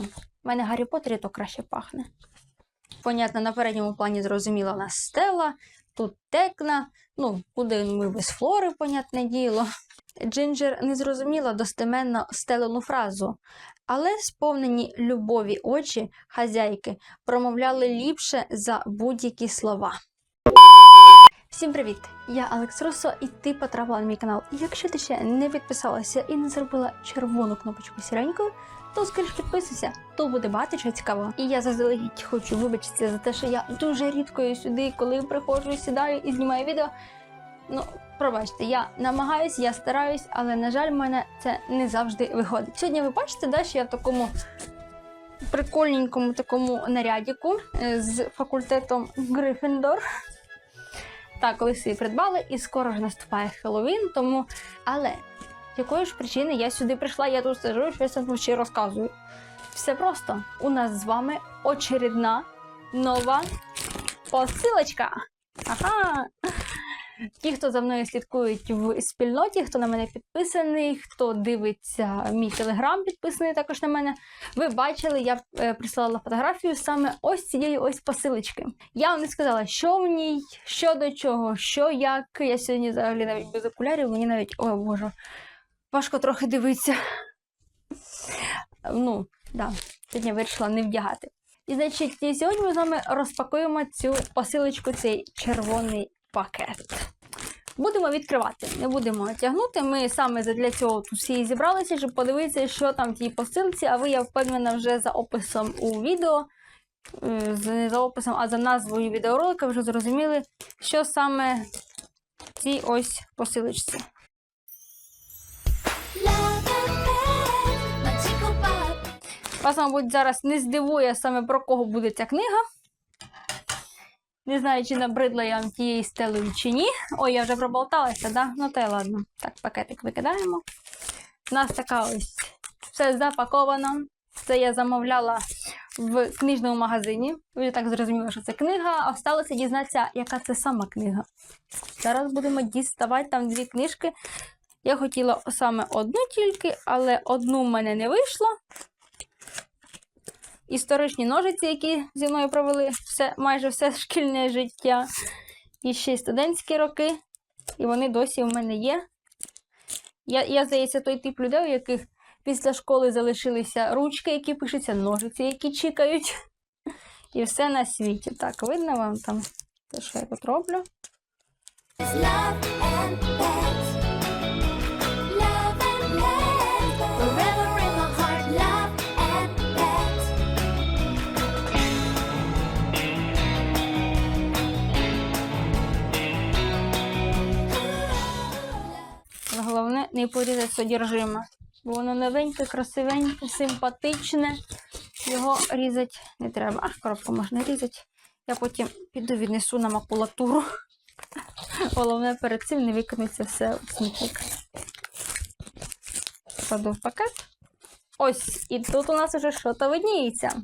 У мене Гаррі Поттері то краще пахне. Понятно, на передньому плані зрозуміла у нас стела, тут текна. Ну, куди ми без флори, понятне діло. Джинджер не зрозуміла достеменно стелену фразу, але сповнені любові очі хазяйки промовляли ліпше за будь-які слова. Всім привіт! Я Алекс Руссо, і ти потрапила на мій канал. І Якщо ти ще не підписалася і не зробила червону кнопочку сіренькою, то скоріш підписуйся, то буде багато чого цікавого. І я заздалегідь хочу вибачитися за те, що я дуже рідко сюди, коли приходжу, сідаю і знімаю відео. Ну, пробачте, я намагаюсь, я стараюсь, але на жаль, в мене це не завжди виходить. Сьогодні ви бачите, да, що я в такому прикольненькому такому нарядіку е, з факультетом Гриффіндор. Так, колись її придбали, і скоро ж наступає Хеллоуін, тому. Але якої ж причини я сюди прийшла, я тут сижу, щось ще розказую. Все просто. У нас з вами очередна нова посилочка. Ага. Ті, хто за мною слідкують в спільноті, хто на мене підписаний, хто дивиться мій телеграм, підписаний також на мене. Ви бачили, я е, прислала фотографію саме ось цієї ось посилочки. Я вам не сказала, що в ній, що до чого, що як. Я сьогодні взагалі навіть без окулярів, мені навіть, о боже, важко трохи дивитися. Ну, да, сьогодні я вирішила не вдягати. І значить, сьогодні ми з вами розпакуємо цю посилочку, цей червоний пакет. Будемо відкривати, не будемо тягнути. Ми саме для цього тут всі зібралися, щоб подивитися, що там в тій посилці. А ви, я впевнена, вже за описом у відео, не за описом, а за назвою відеоролика вже зрозуміли, що саме в цій ось посилочці. Вас, мабуть, зараз не здивує саме про кого буде ця книга. Не знаю, чи набридла я вам тією стелею чи ні. Ой, я вже проболталася, да? Ну та й ладно. Так, пакетик викидаємо. У нас така ось все запаковано. Це я замовляла в книжному магазині. Ви так зрозуміли, що це книга, осталося дізнатися, яка це сама книга. Зараз будемо діставати там дві книжки. Я хотіла саме одну тільки, але одну в мене не вийшло історичні ножиці, які зі мною провели все, майже все шкільне життя. І ще й студентські роки. І вони досі у мене є. Я, я здається, той тип людей, у яких після школи залишилися ручки, які пишуться, ножиці, які чікають. І все на світі. Так, видно вам там те, що я тут роблю. Не порізати содержиме. Бо воно новеньке, красивеньке, симпатичне. Його різати не треба. Ах, коробку можна різати. Я потім піду віднесу на макулатуру. Головне перед цим не викинеться все у смітник. Кладу в пакет. Ось, і тут у нас вже щось видніється.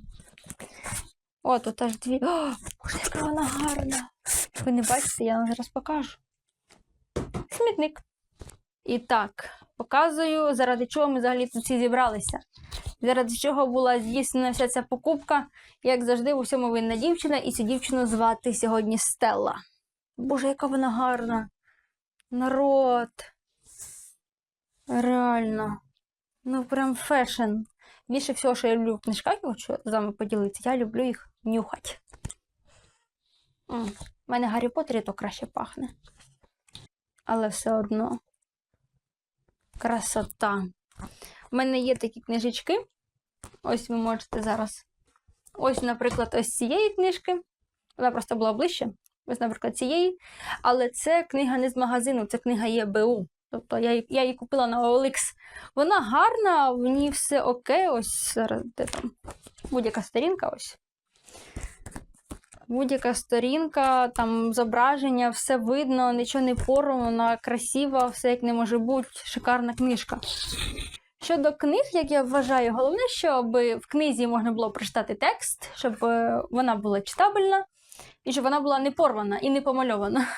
О, тут аж дві. О, боже, яка вона гарна. Ви не бачите, я вам зараз покажу. Смітник. І так, показую, заради чого ми взагалі тут всі зібралися. Заради чого була здійснена вся ця покупка. Як завжди, у всьому винна дівчина, і цю дівчину звати сьогодні Стелла. Боже, яка вона гарна. Народ. Реально. Ну, прям фешн. Більше всього, що я люблю в книжках, я хочу з вами поділитися, я люблю їх нюхати. У мене Гаррі Поттері то краще пахне. Але все одно. Красота. У мене є такі книжечки. Ось ви можете зараз. Ось, наприклад, ось цієї книжки. Вона просто була ближче. Ось, наприклад, цієї. Але це книга не з магазину, це книга ЄБУ. Тобто я, її- я її купила на OLX. Вона гарна, в ній все окей. Ось зараз де там. Будь-яка сторінка ось. Будь-яка сторінка, там зображення, все видно, нічого не порвано, красива, все як не може бути, шикарна книжка. Щодо книг, як я вважаю, головне, щоб в книзі можна було прочитати текст, щоб е, вона була читабельна і щоб вона була не порвана і не помальована.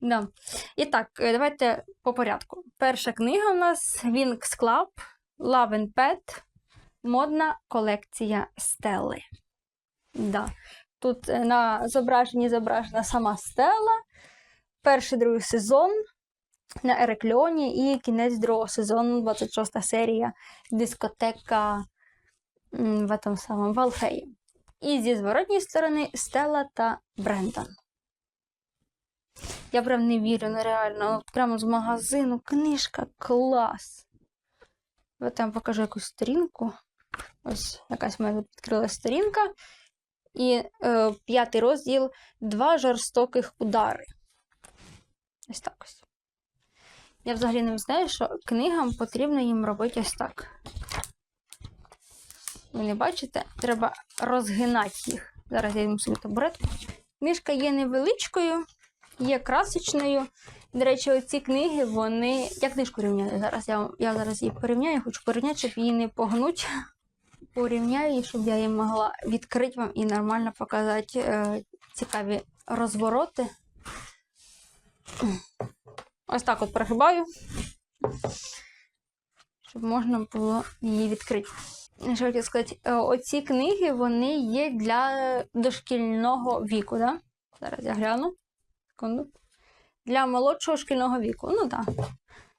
Да. І так, е, давайте по порядку. Перша книга у нас Wings Club Love and Pet Модна колекція Стелли. Да. Тут е, на зображенні зображена сама Стелла, перший другий сезон на Ерекльоні і кінець другого сезону, 26 серія, дискотека в этом самому Валхеї. І зі зворотньої сторони Стелла та Брендон. Я прям не вірю, ну реально. От прямо з магазину книжка клас. Я там покажу якусь сторінку. Ось якась в мене відкрилась сторінка. І е, п'ятий розділ Два жорстоких удари. Ось так ось. Я взагалі не знаю, що книгам потрібно їм робити ось так. Ви не бачите? Треба розгинати їх. Зараз я візьму собі табуретку. Книжка є невеличкою, є красочною. До речі, оці книги, вони. Я книжку рівняю зараз. Я, я зараз її порівняю, хочу порівняти, щоб її не погнуть. Порівняю щоб я її могла відкрити вам і нормально показати е, цікаві розвороти. Ось так от прогибаю, щоб можна було її відкрити. Що хотів сказати, Е, оці книги вони є для дошкільного віку, да? Зараз я гляну. Секунду. Для молодшого шкільного віку. Ну так. Да.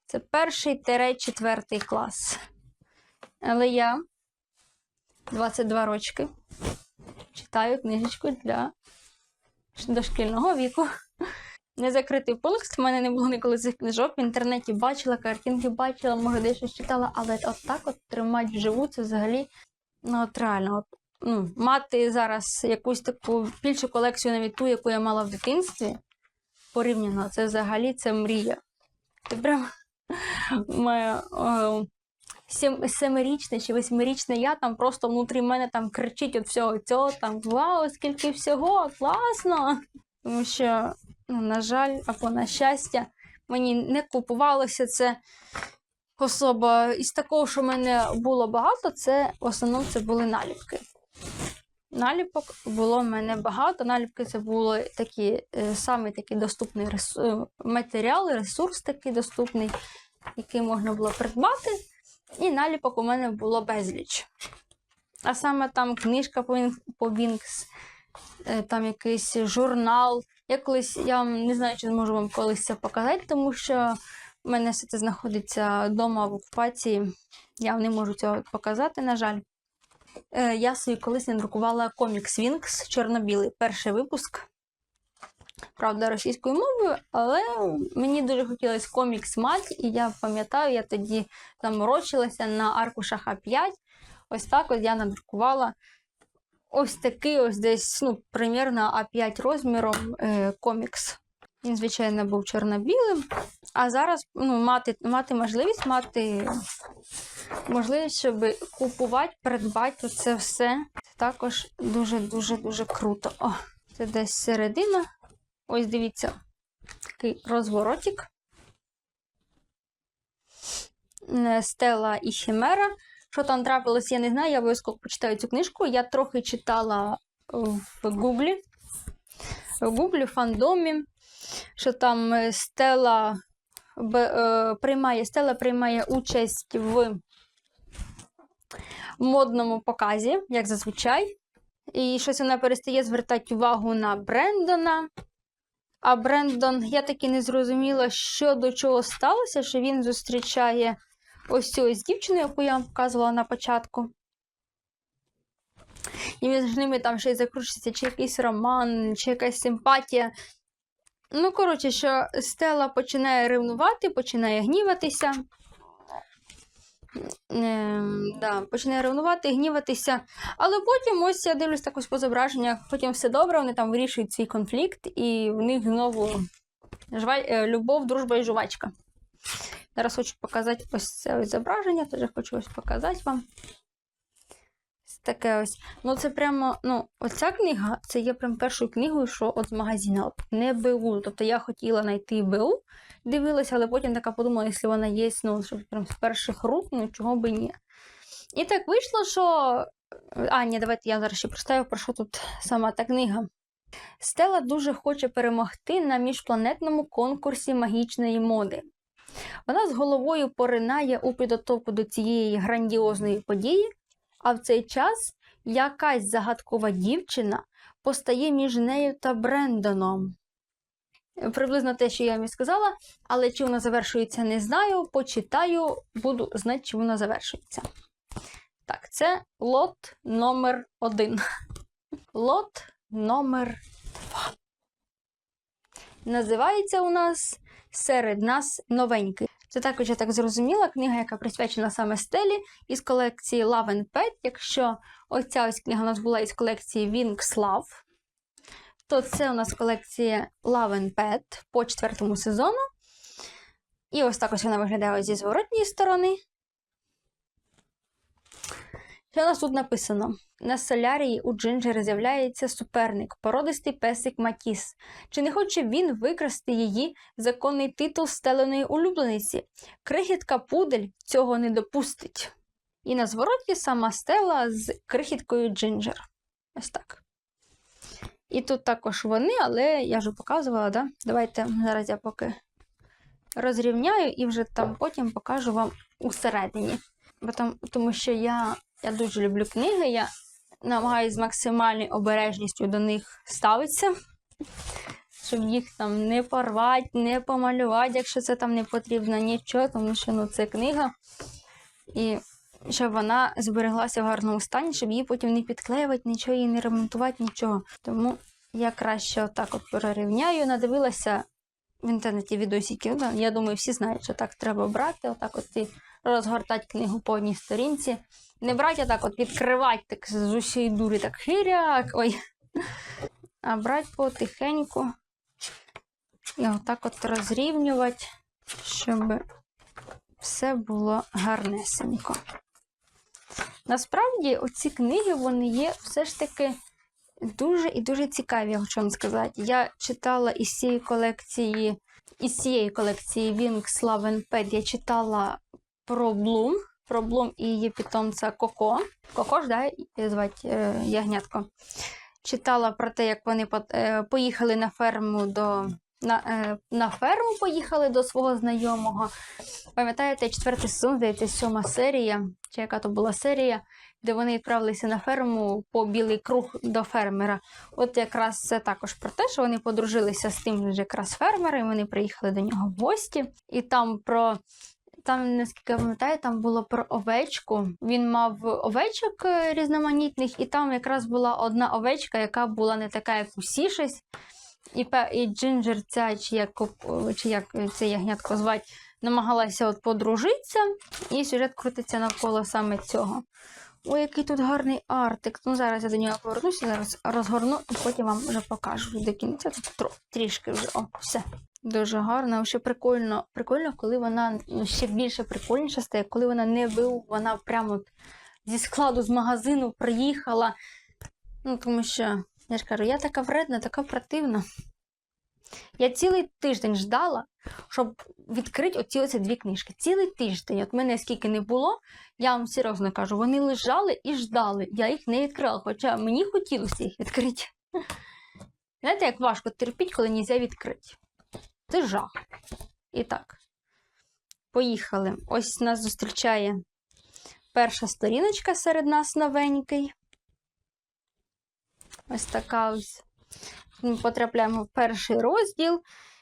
Це перший четвертий клас. Але я 22 рочки читаю книжечку для дошкільного віку. Незакритий полист. В мене не було ніколи цих книжок. В інтернеті бачила, картинки бачила, може десь щось читала, але от так от тримати вживу, це взагалі ну, от реально. От, ну, мати зараз якусь таку більшу колекцію навіть ту, яку я мала в дитинстві, порівняно, це взагалі це мрія. Це прям о, сім, семирічна чи восьмирічна я там просто внутрі мене там кричить від всього цього, там вау, скільки всього, класно! Тому що ну, на жаль, або на щастя, мені не купувалося це особа. Із такого, що в мене було багато, це в основному це були наліпки. Наліпок було в мене багато. Наліпки це було такі, е, самий такий доступний ресу... е, ресурс такий доступний, який можна було придбати. І наліпок у мене було безліч. А саме там книжка по, Вінкс, е, там якийсь журнал. Я колись, я не знаю, чи зможу вам колись це показати, тому що в мене все це знаходиться вдома в окупації. Я не можу цього показати, на жаль. Е, я собі колись надрукувала комікс Вінкс чорно-білий, перший випуск. Правда, російською мовою, але мені дуже хотілося комікс мати, і я пам'ятаю, я тоді там морочилася на аркушах А5. Ось так от я надрукувала ось такий ось десь, ну, примірно А5 розміром е, комікс. Він, звичайно, був чорно-білим. А зараз ну, мати, мати можливість мати можливість, щоб купувати, придбати це все. Це також дуже-дуже дуже круто. О, це десь середина. Ось дивіться, такий розворотик. Е, Стела і Хімера. Що там трапилось, я не знаю. Я обов'язково почитаю цю книжку. Я трохи читала в Гуглі. В Гуглі, в фандомі, що там е, Стела е, приймає, Стела приймає участь в модному показі, як зазвичай. І щось вона перестає звертати увагу на Брендона. А Брендон, я таки не зрозуміла, що до чого сталося, що він зустрічає ось цю ось дівчину, яку я вам показувала на початку. І між ними там ще й закручується чи якийсь роман, чи якась симпатія. Ну, коротше, що Стела починає ревнувати, починає гніватися. Ем, да, починає ревнувати, гніватися. Але потім, ось я дивлюсь так по зображеннях, потім все добре, вони там вирішують свій конфлікт, і в них знову жва... е, любов, дружба і жувачка. Зараз хочу показати ось це ось зображення, теж хочу ось показати вам. Таке ось. Ну, це прямо, ну, оця книга, це є прям першою книгою, що от з магазину, не БУ. Тобто я хотіла знайти БУ, дивилася, але потім така подумала, якщо вона є, ну, щоб прям з перших рук, ну чого би ні. І так вийшло, що. А, ні, давайте я зараз ще представлю, про що тут сама та книга. Стела дуже хоче перемогти на міжпланетному конкурсі магічної моди. Вона з головою поринає у підготовку до цієї грандіозної події, А в цей час якась загадкова дівчина постає між нею та Брендоном. Приблизно те, що я вам і сказала, але чи вона завершується, не знаю. Почитаю, буду знати, чи вона завершується. Так, це лот номер один. Лот номер два. Називається у нас Серед нас новенький. Це також, я так зрозуміла, книга, яка присвячена саме стелі із колекції Love and Pet. Якщо оця ось книга у нас була із колекції Wings Love, то це у нас колекція Love and Pet по четвертому сезону. І ось так ось вона виглядає зі зворотньої сторони. Що у нас тут написано? На солярії у Джинджера з'являється суперник, породистий песик Матіс. Чи не хоче він викрасти її законний титул стеленої улюблениці? Крихітка Пудель цього не допустить. І на звороті сама стела з крихіткою Джинджер. Ось так. І тут також вони, але я вже показувала, да? Давайте зараз я поки розрівняю і вже там потім покажу вам усередині. Бо там, тому що я, я дуже люблю книги, я намагаюся з максимальною обережністю до них ставитися, щоб їх там не порвати, не помалювати, якщо це там не потрібно нічого, тому що ну, це книга. І щоб вона збереглася в гарному стані, щоб її потім не підклеювати, нічого її не ремонтувати, нічого. Тому я краще отак от перерівняю. Надивилася в інтернеті відосиків. Я думаю, всі знають, що так треба брати. Отак от і розгортати книгу по одній сторінці. Не брати, так от відкривати так з усієї дурі, так хиряк. Ой. А брати потихеньку. І отак от розрівнювати, щоб все було гарнесенько. Насправді, оці книги вони є все ж таки дуже і дуже цікаві, я хочу вам сказати. Я читала із цієї колекції, із цієї колекції Wings Love and Pet, я читала про Блум, про Блум і її питомця Коко. Коко ж, да, звати е, ягнятко. Читала про те, як вони е, поїхали на ферму до. На, е, на ферму поїхали до свого знайомого. Пам'ятаєте, четвертий сезон, здається, сьома серія, чи яка то була серія, де вони відправилися на ферму по білий круг до фермера. От якраз це також про те, що вони подружилися з тим же якраз фермером, і вони приїхали до нього в гості. І там про. Там, наскільки я пам'ятаю, там було про овечку. Він мав овечок е, різноманітних, і там якраз була одна овечка, яка була не така, як усі щось. І, і Джинджер, ця, чи як, чи як це ягнятко звати, намагалася от подружитися, і сюжет крутиться навколо саме цього. Ой, який тут гарний артик. Ну, зараз я до нього повернуся, зараз розгорну і потім вам вже покажу до кінця. Тут трішки вже. О, все. Дуже гарно. Ще прикольно, прикольно, коли вона ну, ще більше прикольніше стає, коли вона не бив, вона прямо зі складу з магазину приїхала. Ну, тому що, я ж кажу, я така вредна, така противна. Я цілий тиждень ждала, щоб відкрити оці оці дві книжки. Цілий тиждень. От мене скільки не було, я вам серйозно кажу, вони лежали і ждали. Я їх не відкрила, хоча мені хотілося їх відкрити. Знаєте, як важко терпіть, коли не можна відкрити. Це жах. І так, поїхали. Ось нас зустрічає перша сторіночка серед нас новенький. Ось така ось. Ми потрапляємо в перший розділ.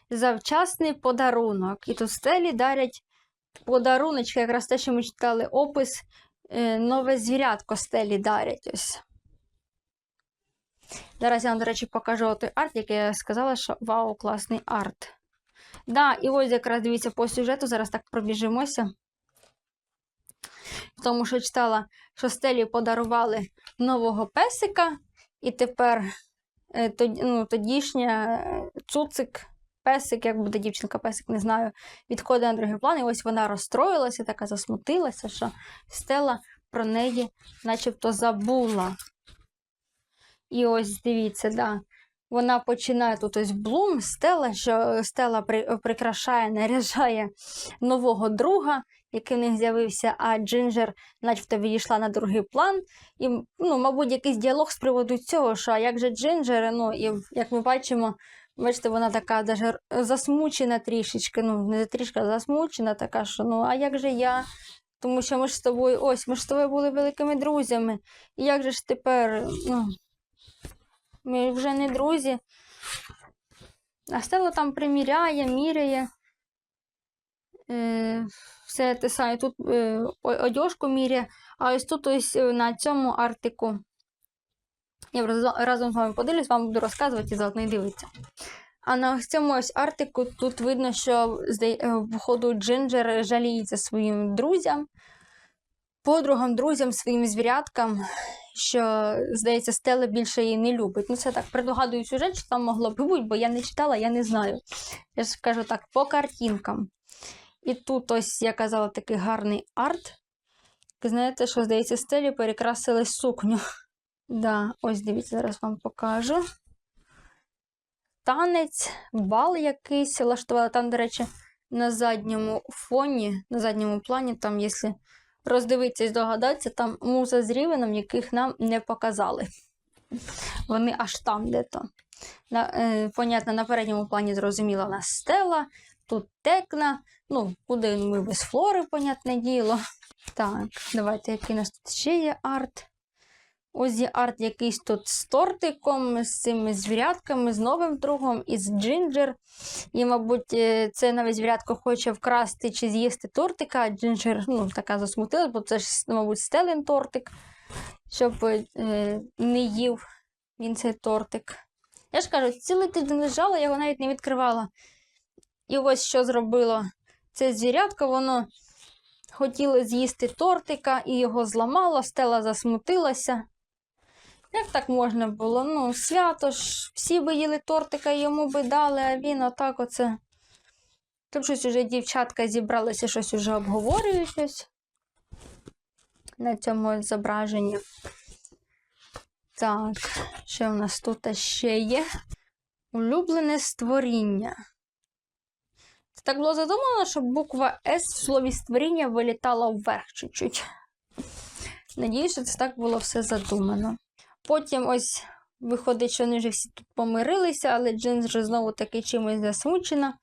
Завчасний подарунок. І тут стелі дарять подаруночки, якраз те, що ми читали опис. е, Нове звірятко стелі дарять. Ось. Зараз я вам, до речі, покажу той арт, який я сказала, що вау, класний арт. Да, і ось якраз дивіться по сюжету, зараз так пробіжимося. Тому що читала, що стелі подарували нового песика, і тепер е, ну, тодішня е, цуцик, песик, як буде дівчинка, песик, не знаю, відходить на другий план. І ось вона розстроїлася, така засмутилася, що Стела про неї начебто забула. І ось дивіться, да. Вона починає тут ось блум, стела, що стела при, прикрашає, наряжає нового друга, який в них з'явився, а Джинджер, начебто, відійшла на другий план. І, ну, мабуть, якийсь діалог з приводу цього, що а як же Джинджер, ну, і як ми бачимо, бачите, вона така даже засмучена трішечки, ну, не трішки, а засмучена, така, що ну, а як же я? Тому що ми ж з тобою, ось, ми ж з тобою були великими друзями. І як же ж тепер, ну, ми вже не друзі. А Стелла там приміряє, міряє. Е, все те саме. Тут е, одяжку міряє, а ось тут ось е, на цьому артику. Я раз- разом з вами подивлюсь, вам буду розказувати і заодно і дивитися. А на ось цьому ось артику тут видно, що е, походу Джинджер жаліється своїм друзям, подругам, друзям, своїм звіряткам, що, здається, Стелла більше її не любить. Ну, це так предугадую сюжет, що там могло б бути, бо я не читала, я не знаю. Я ж кажу так, по картинкам. І тут ось я казала такий гарний арт. Знаєте, що, здається, стелі перекрасили сукню. Да, ось дивіться, зараз вам покажу. Танець, бал якийсь влаштували. Там, до речі, на задньому фоні, на задньому плані, там, якщо роздивитися і здогадатися, там муза з рівеном, яких нам не показали. Вони аж там де-то. Е, понятно, на передньому плані зрозуміла у нас стела, тут текна. Ну, куди ми без флори, понятне діло. Так, давайте, який у нас тут ще є арт. Є арт якийсь тут з тортиком, з цими звірятками, з новим другом, із Джинджер. І, мабуть, е, це навіть звірятко хоче вкрасти чи з'їсти тортика, а Джинджер ну, така засмутилась, бо це ж, мабуть, стелен тортик, щоб е, не їв він цей тортик. Я ж кажу, цілий тиждень лежала, його навіть не відкривала. І ось що зробило це звірятко, воно хотіло з'їсти тортика і його зламало, стела засмутилася. Як так можна було? Ну, свято ж, всі би їли тортика, йому би дали, а він отак оце. Тут щось уже дівчатка зібралися, щось уже обговорюють щось на цьому зображенні. Так, що в нас тут ще є? Улюблене створіння. Це так було задумано, щоб буква С в слові створіння вилітала вверх чуть-чуть. Надіюсь, що це так було все задумано. Потім ось виходить, що вони вже всі тут помирилися, але Джин вже знову таки чимось засмучена.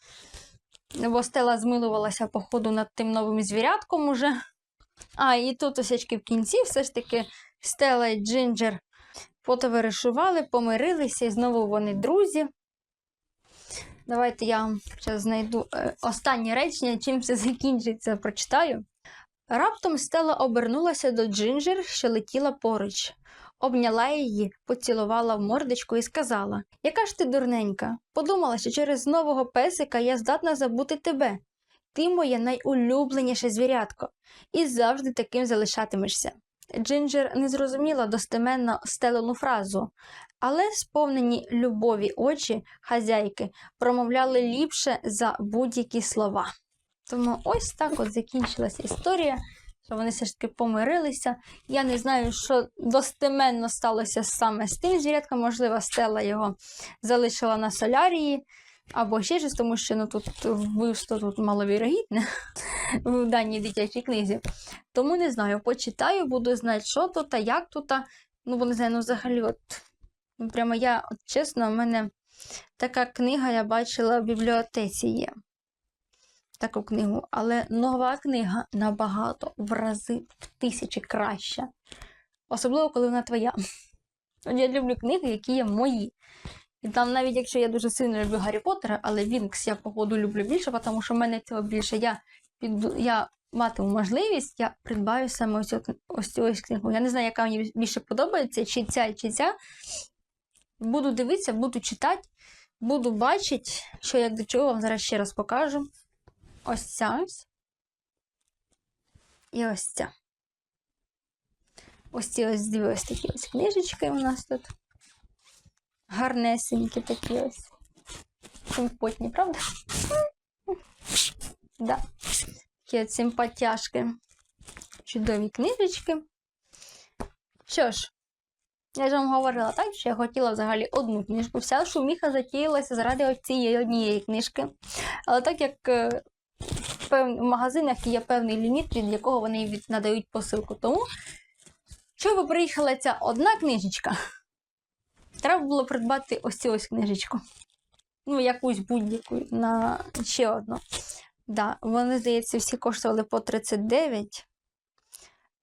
Бо Стела змилувалася, походу, над тим новим звірятком уже. А, і тут осячки в кінці все ж таки Стела і Джинджер потоваришували, помирилися, і знову вони друзі. Давайте я вам зараз знайду е, останнє речення, чим це закінчиться, прочитаю. Раптом Стела обернулася до Джинджер, що летіла поруч. Обняла її, поцілувала в мордочку і сказала: Яка ж ти дурненька? Подумала, що через нового песика я здатна забути тебе. Ти моє найулюбленіше звірятко, і завжди таким залишатимешся. Джинджер не зрозуміла достеменно стелену фразу, але сповнені любові очі хазяйки промовляли ліпше за будь-які слова. Тому ось так от закінчилася історія, що вони все ж таки помирилися. Я не знаю, що достеменно сталося саме з тим звірятком. Можливо, Стелла його залишила на солярії. Або ще щось, тому що ну, тут вбивство тут маловірогідне в даній дитячій книзі. Тому не знаю, почитаю, буду знати, що тут, та як тут. Ну, бо не знаю, ну взагалі, от прямо я, от чесно, в мене така книга я бачила в бібліотеці є. Таку книгу, але нова книга набагато в рази в тисячі краща. Особливо, коли вона твоя. Я люблю книги, які є мої. І там, навіть якщо я дуже сильно люблю Гаррі Поттера, але Вінкс я, походу, люблю більше, тому що в мене цього більше. Я, піду, я матиму можливість, я придбаю саме ось, ось цю книгу. Я не знаю, яка мені більше подобається, чи ця, чи ця. Буду дивитися, буду читати, буду бачити, що як до чого вам зараз ще раз покажу. Ось ця ось. І ось ця. Ось ці ось дві ось такі ось книжечки у нас тут. Гарнесенькі такі ось. Симпотні, правда? Да. Такі от симпатяшки. Чудові книжечки. Що ж, я ж вам говорила так, що я хотіла взагалі одну книжку. Вся шуміха затіялася заради цієї однієї книжки. Але так як е, в магазинах є певний ліміт, від якого вони від... надають посилку. Тому, щоб приїхала ця одна книжечка, треба було придбати ось цю ось книжечку. Ну, якусь будь-яку на ще одну. Да, вони, здається, всі коштували по 39.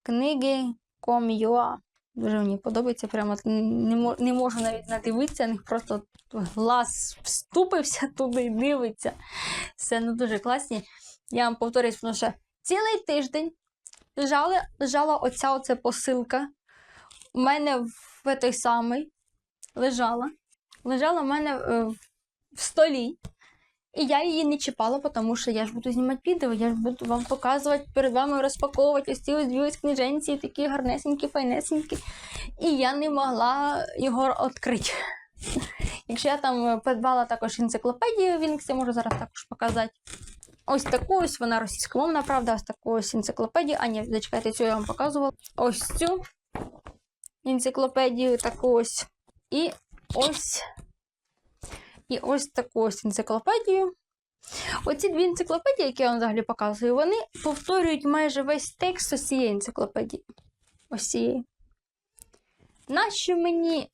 книги Ком'юа. Дуже мені подобається, прямо не, не можу навіть надивитися, них просто глаз вступився туди і дивиться. Все ну дуже класні. Я вам повторюсь, тому що цілий тиждень лежала, лежала оця оця посилка. У мене в той самий лежала. Лежала в мене е, в- в столі. І я її не чіпала, тому що я ж буду знімати відео, я ж буду вам показувати, перед вами розпаковувати ось ці ось дві ось книженці, такі гарнесенькі, файнесенькі. І я не могла його відкрити. Якщо я там е, придбала також енциклопедію Вінкс, я можу зараз також показати. Ось таку ось вона російськомовна, правда, ось таку ось енциклопедію. А ні, зачекайте, цю я вам показувала. Ось цю енциклопедію, таку ось. І ось. І ось таку ось енциклопедію. Оці дві енциклопедії, які я вам взагалі показую, вони повторюють майже весь текст ось цієї енциклопедії. Ось цієї. Нащо мені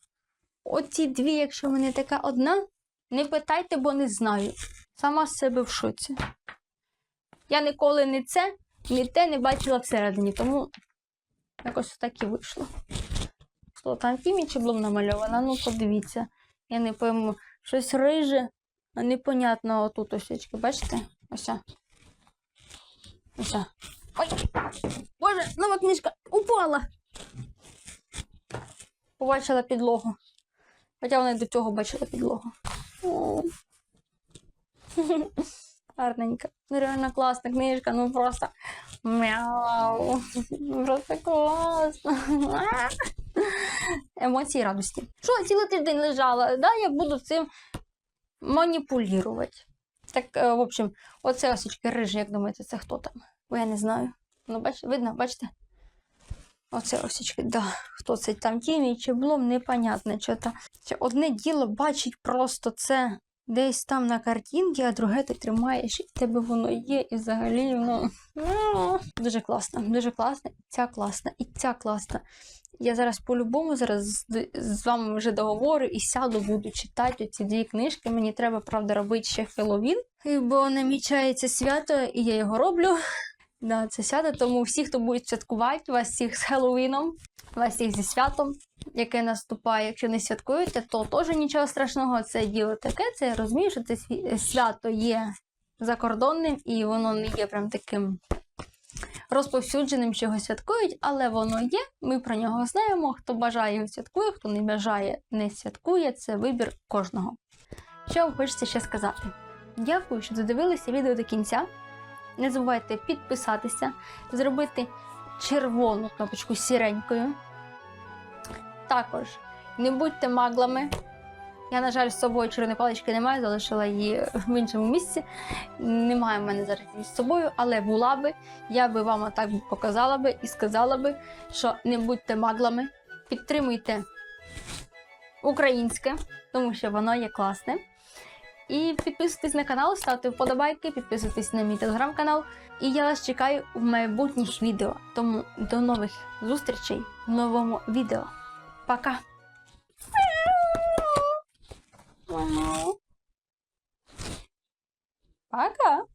оці дві, якщо в мене така одна, не питайте, бо не знаю. Сама з себе в шоці. Я ніколи не це, ні те не бачила всередині, тому якось так і вийшло. Що там Тімі чи Блум намальована? Ну, подивіться. Я не пойму, щось риже, а непонятно отут ось, очки, бачите? Ось. Ось. Ой! Боже, нова книжка упала! Побачила підлогу. Хоча вона й до цього бачила підлогу. Гарненька. Реально класна книжка, ну просто мяу. Просто класно. Емоції радості. Що, цілий тиждень лежала, да, я буду цим маніпулювати. Так, е, в общем, оце осічки рижі, як думаєте, це хто там? Бо я не знаю. Ну, бач, видно, бачите? Оце осічки, да. Хто це там Тімі чи Блом, непонятно. Це одне діло бачить просто це десь там на картинці, а друге ти тримаєш, і в тебе воно є, і взагалі воно. ну, Дуже класно, дуже класно, і ця класна, і ця класна. Я зараз по-любому зараз з, вами вже договорю і сяду, буду читати ці дві книжки. Мені треба, правда, робити ще Хеллоуін, бо намічається свято, і я його роблю. Да, це свято, тому всі, хто буде святкувати, вас всіх з Хеллоуіном, вас всіх зі святом, яке наступає. Якщо не святкуєте, то теж нічого страшного. Це діло таке. Це я розумію, що це свято є закордонним і воно не є прям таким розповсюдженим, що його святкують, але воно є. Ми про нього знаємо. Хто бажає його святкує, хто не бажає, не святкує. Це вибір кожного. Що вам хочеться ще сказати? Дякую, що додивилися відео до кінця. Не забувайте підписатися, зробити червону кнопочку сіренькою. Також не будьте маглами. Я, на жаль, з собою червоної палички не маю, залишила її в іншому місці. Немає в мене зараз її з собою, але була би, я би вам так показала би і сказала би, що не будьте маглами, підтримуйте українське, тому що воно є класне. І підписуйтесь на канал, ставте вподобайки, підписуйтесь на мій телеграм-канал. І я вас чекаю в майбутніх відео. Тому до нових зустрічей в новому відео. Пока! Пока!